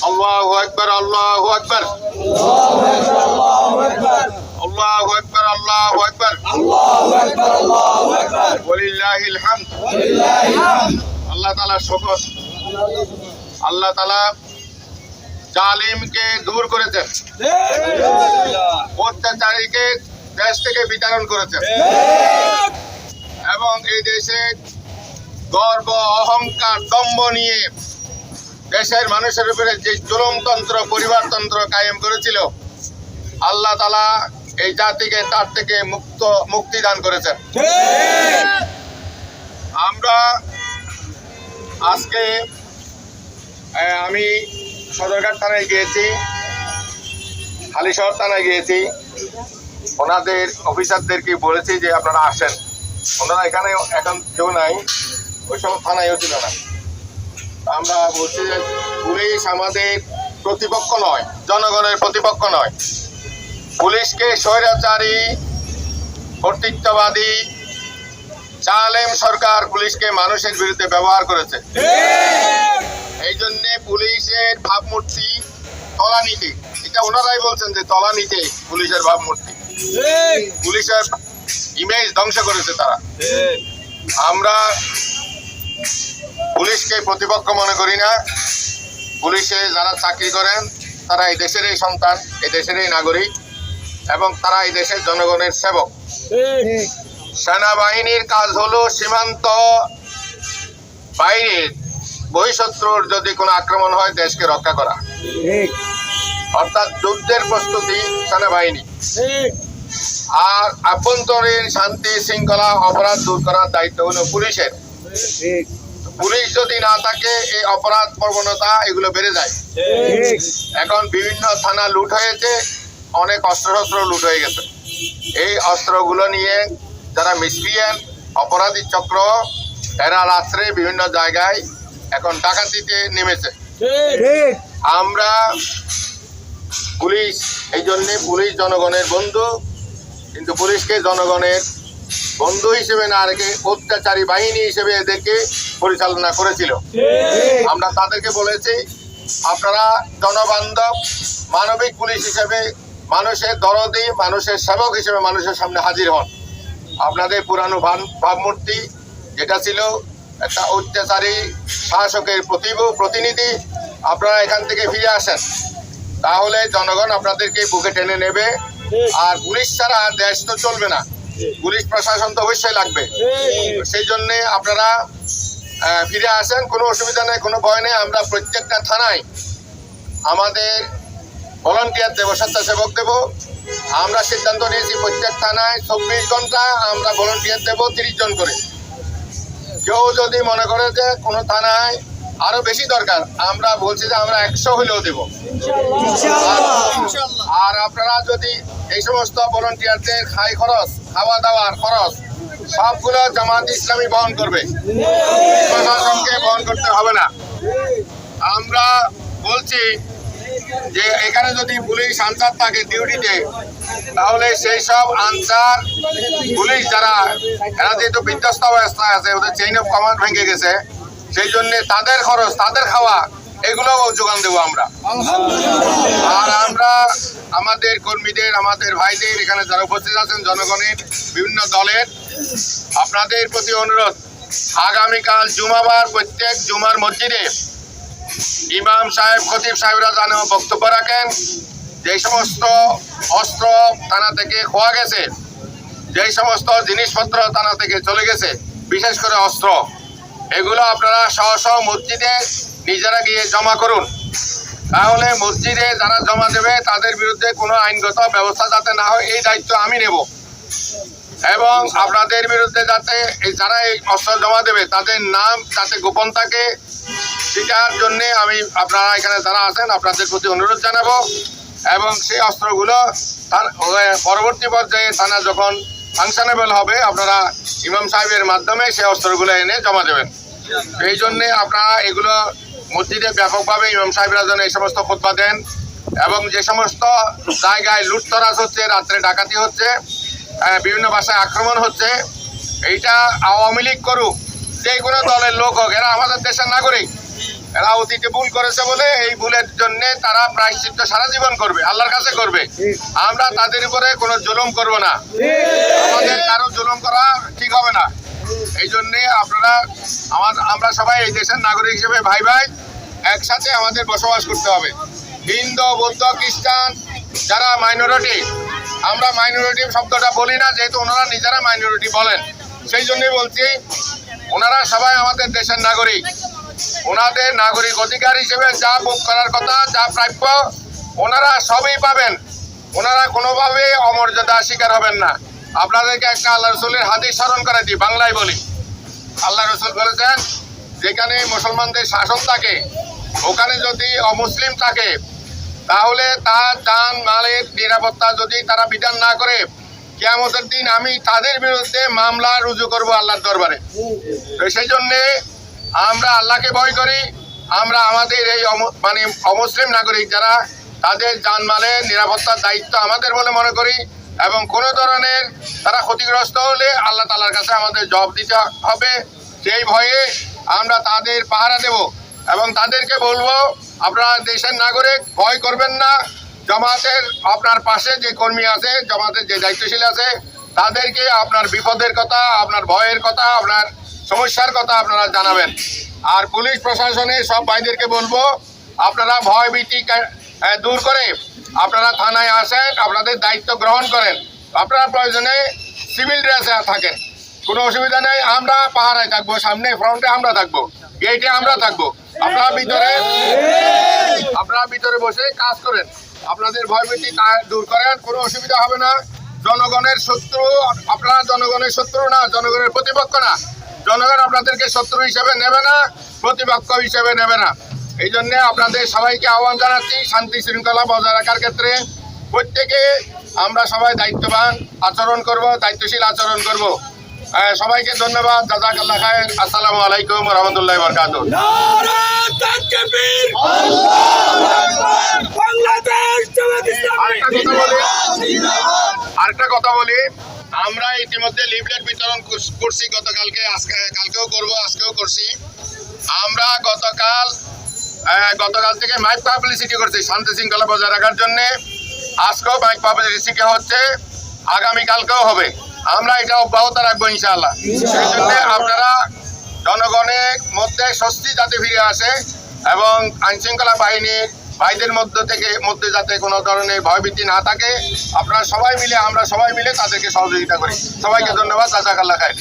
আল্লাহু আকবার আল্লাহু আকবার। আল্লাহু আকবার, আল্লাহু হামদ আল্লাহ তাআলা শুকর। আল্লাহ তাআলা জালিমকে দূর করেছেন। অত্যাচারীকে দেশ থেকে বিতরণ করেছেন। এবং এই দেশে গর্ব, অহংকার, দম্ভ নিয়ে দেশের মানুষের উপরে যে জুলমতন্ত্র পরিবারতন্ত্র কায়েম করেছিল, আল্লাহ তালা এই জাতিকে তার থেকে মুক্ত, মুক্তি দান করেছেন। আমরা আজকে আমি সদরঘাট থানায় গিয়েছি, হালিশহর থানায় গিয়েছি। ওনাদের অফিসারদেরকে বলেছি যে আপনারা আসেন। ওনারা এখানে এখন কেউ নাই, ওই সব থানায়ও ছিল না। আমরা বলছি যে পুলিশ আমাদের প্রতিপক্ষ নয়, জনগণের প্রতিপক্ষ নয়। পুলিশকে স্বৈরাচারী, কর্তৃত্ববাদী, জালেম সরকার পুলিশকে মানুষের বিরুদ্ধে ব্যবহার করেছে। এই জন্য পুলিশের ভাবমূর্তি তলানিতে, এটা ওনারাই বলছেন যে তলানিতে পুলিশের ভাবমূর্তি। পুলিশের ইমেজ ধ্বংস করেছে তারা। আমরা পুলিশকে প্রতিপক্ষ মনে করি না। পুলিশে যারা চাকরি করেন, তারা এই দেশেরই সন্তান, এই দেশেরই নাগরিক এবং তারা এই দেশের জনগণের সেবক। সেনাবাহিনীর কাজ হলো সীমান্ত বাইরে বহিঃশত্রুর যদি কোনো আক্রমণ হয়, দেশকে রক্ষা করা। অর্থাৎ যুদ্ধের প্রস্তুতি সেনাবাহিনী। আর আভ্যন্তরীণ শান্তি শৃঙ্খলা অপরাধ দূর করার দায়িত্ব হলো পুলিশের। পুলিশ যদি না থাকে, এই অপরাধ প্রবণতা এগুলো বেড়ে যায়। এখন বিভিন্ন থানা লুট হয়েছে, অনেক অস্ত্রশস্ত্র লুট হয়ে গেছে। এই অস্ত্রগুলো নিয়ে যারা মিসক্রিয়ান অপরাধী চক্র, এরা রাত্রে বিভিন্ন জায়গায় এখন ডাকাতিতে নেমেছে। আমরা পুলিশ, এই জন্যে পুলিশ জনগণের বন্ধু, কিন্তু পুলিশকে জনগণের বন্ধু হিসেবে না রেখে অত্যাচারী বাহিনী হিসেবে এদেরকে পরিচালনা করেছিল। আমরা তাদেরকে বলেছি আপনারা জনবান্ধব মানবিক পুলিশ হিসেবে মানুষের দরদি মানুষের সেবক হিসেবে মানুষের সামনে হাজির হন। আপনাদের পুরানো ভাব- ভাবমূর্তি যেটা ছিল একটা অত্যাচারী শাসকের প্রতিব প্রতিনিধি আপনারা এখান থেকে ফিরে আসেন। তাহলে জনগণ আপনাদেরকে বুকে টেনে নেবে। আর পুলিশ ছাড়া দেশ তো চলবে না। পুলিশ প্রশাসন তো অবশ্যই লাগবে। সেই জন্যে আপনারা ফিরে আসেন, কোনো অসুবিধা নেই, কোনো ভয় নেই। আমরা প্রত্যেকটা থানায় আমাদের ভলান্টিয়ার দেবো, স্বেচ্ছাসেবক দেবো। আমরা সিদ্ধান্ত নিয়েছি, প্রত্যেক থানায় চব্বিশ ঘণ্টা আমরা ভলান্টিয়ার দেবো তিরিশ জন করে। কেউ যদি মনে করে যে কোনো থানায় আরও বেশি দরকার। আমরা বলছি যে আমরা একশো হলেও দেবো। আর আপনারা যদি এই সমস্ত ভলান্টিয়ারদের খাই খরচ খাওয়া দাওয়ার খরচ সবগুলো জামাত ইসলামী বহন করবে। প্রশাসনকে বহন করতে হবে না। আমরা বলছি যে এখানে যদি পুলিশ আনসার থাকে ডিউটিতে তাহলে সেই সব আনসার পুলিশ যারা এরা যেহেতু বিধ্বস্ত অবস্থায় আছে ওদের চেইন অফ কমান্ড ভেঙে গেছে সেই জন্য তাদের খরচ তাদের খাওয়া এগুলো যোগান দেবো আমরা। আর আমরা আমাদের কর্মীদের আমাদের ভাইদের এখানে যারা উপস্থিত আছেন জনগণের বিভিন্ন দলের আপনাদের প্রতি অনুরোধ আগামীকাল জুমাবার প্রত্যেক জুমার মসজিদে ইমাম সাহেব খতিব সাহেবরা যেন বক্তব্য রাখেন যে সমস্ত অস্ত্র থানা থেকে খোয়া গেছে যে সমস্ত জিনিসপত্র থানা থেকে চলে গেছে বিশেষ করে অস্ত্র। এগুলো আপনারা সহ সহ মসজিদে নিজেরা গিয়ে জমা করুন। তাহলে মসজিদে যারা জমা দেবে, তাদের বিরুদ্ধে কোনো আইনগত ব্যবস্থা যাতে না হয়, এই দায়িত্ব আমি নেব। এবং আপনাদের বিরুদ্ধে যাতে যারা এই অস্ত্র জমা দেবে, তাদের নাম যাতে গোপন থাকে, সেটার জন্যে আমি আপনারা এখানে যারা আছেন, আপনাদের প্রতি অনুরোধ জানাব। এবং সেই অস্ত্রগুলো পরবর্তী পর্যায়ে থানা যখন ফাংশনেবল হবে, আপনারা ইমাম সাহেবের মাধ্যমে সেই অস্ত্রগুলো এনে জমা দেবেন। এই জন্যে আপনারা এগুলো মসজিদে ব্যাপকভাবে ইমাম সাহেবরা যেন এই সমস্ত খোদবা দেন এবং যে সমস্ত জায়গায় লুটতরাজ হচ্ছে, রাত্রে ডাকাতি হচ্ছে বিভিন্ন ভাষায় আক্রমণ হচ্ছে, এইটা আওয়ামী লীগ করুক, যে কোনো দলের লোক হোক, এরা আমাদের দেশের নাগরিক। এরা অতীতে ভুল করেছে বলে এই ভুলের জন্য তারা প্রায়শ্চিত্ত সারা জীবন করবে, আল্লাহর কাছে করবে। আমরা তাদের উপরে কোনো জুলুম করব না। আমাদের কারও জুলুম করা ঠিক হবে না। এই জন্যে আপনারা আমার আমরা সবাই এই দেশের নাগরিক হিসেবে ভাই ভাই একসাথে আমাদের বসবাস করতে হবে। হিন্দু, বৌদ্ধ, খ্রিস্টান যারা মাইনরিটি আমরা মাইনরিটি শব্দটা বলি না, যেহেতু ওনারা নিজেরা মাইনরিটি বলেন। সেই জন্যই বলছি, ওনারা সবাই আমাদের দেশের নাগরিক। ওনাদের নাগরিক অধিকার হিসেবে যা ভোগ করার কথা, যা প্রাপ্য, ওনারা সবই পাবেন। ওনারা কোনোভাবে অমর্যাদা শিকার হবেন না। আপনাদেরকে একটা আল্লাহ রসুলের হাদিস স্মরণ করে দিই, বাংলায় বলি। আল্লাহ রসুল বলেছেন, যেখানে মুসলমানদের শাসন থাকে, ওখানে যদি অমুসলিম থাকে, তাহলে তার যান, মালের নিরাপত্তা যদি তারা বিধান না করে, কেয়ামতের দিন আমি তাদের বিরুদ্ধে মামলা রুজু করব আল্লাহর দরবারে। তো সেই জন্যে আমরা আল্লাহকে ভয় করি, আমরা আমাদের এই মানে অমুসলিম নাগরিক যারা তাদের জানমালের নিরাপত্তার দায়িত্ব আমাদের বলে মনে করি এবং কোনো ধরনের তারা ক্ষতিগ্রস্ত হলে আল্লাহ তালার কাছে আমাদের জব দিতে হবে। সেই ভয়ে আমরা তাদের পাহারা দেব এবং তাদেরকে বলব আপনারা দেশের নাগরিক ভয় করবেন না। জমাতের আপনার পাশে যে কর্মী আছে জমাতের যে দায়িত্বশীল আছে তাদেরকে আপনার বিপদের কথা আপনার ভয়ের কথা আপনার সমস্যার কথা আপনারা জানাবেন। আর পুলিশ প্রশাসনে সব ভাইদেরকে বলব আপনারা ভয় ভীতি কা- আহ, দূর করে। আপনারা থানায় আসেন, আপনাদের দায়িত্ব গ্রহণ করেন। আপনারা প্রয়োজনে সিভিল ড্রেসে থাকেন। কোনো অসুবিধা নেই, আমরা পাহারায় থাকব, সামনে, ফ্রন্টে আমরা থাকব, গেটে আমরা থাকব। আপনারা ভিতরে আপনারা ভিতরে বসে কাজ করেন। আপনাদের ভয়ভীতি দূর করেন, কোনো অসুবিধা হবে না। জনগণের শত্রু, আপনারা জনগণের শত্রু না, জনগণের প্রতিপক্ষ না। জনগণ আপনাদেরকে শত্রু হিসেবে নেবে না, প্রতিপক্ষ হিসেবে নেবে না। এই জন্যে আপনাদের সবাইকে আহ্বান জানাচ্ছি শান্তি শৃঙ্খলা বজায় রাখার ক্ষেত্রে। প্রত্যেকে আমরা সবাই দায়িত্ববান আচরণ করব দায়িত্বশীল আচরণ করব। সবাইকে ধন্যবাদ। জাজাকাল্লাহ খায়ের। আসসালামু আলাইকুম রহমতুল্লাহ বরকাত আরেকটা কথা বলি। আমরা ইতিমধ্যে লিফলেট বিতরণ কর- করছি গতকালকে আজকে কালকেও করব আজকেও করছি। আমরা গতকাল থেকে মাইক পাবলিসিটি করছি শান্তি শৃঙ্খলা বজায় রাখার জন্য। আজকেও মাইক পাবলিসিটি হচ্ছে, আগামীকালকেও হবে। আমরা এটা অব্যাহত রাখব ইনশাআল্লাহ। সেই জন্য আপনারা জনগণের মধ্যে স্বস্তি যাতে ফিরে আসে এবং আইনশৃঙ্খলা বাহিনীর ভাইদের মধ্য থেকে, মধ্যে যাতে কোনো ধরনের ভয়ভীতি না থাকে, আপনারা সবাই মিলে, আমরা সবাই মিলে তাদেরকে সহযোগিতা করি। সবাইকে ধন্যবাদ জাজাকাল্লা খাই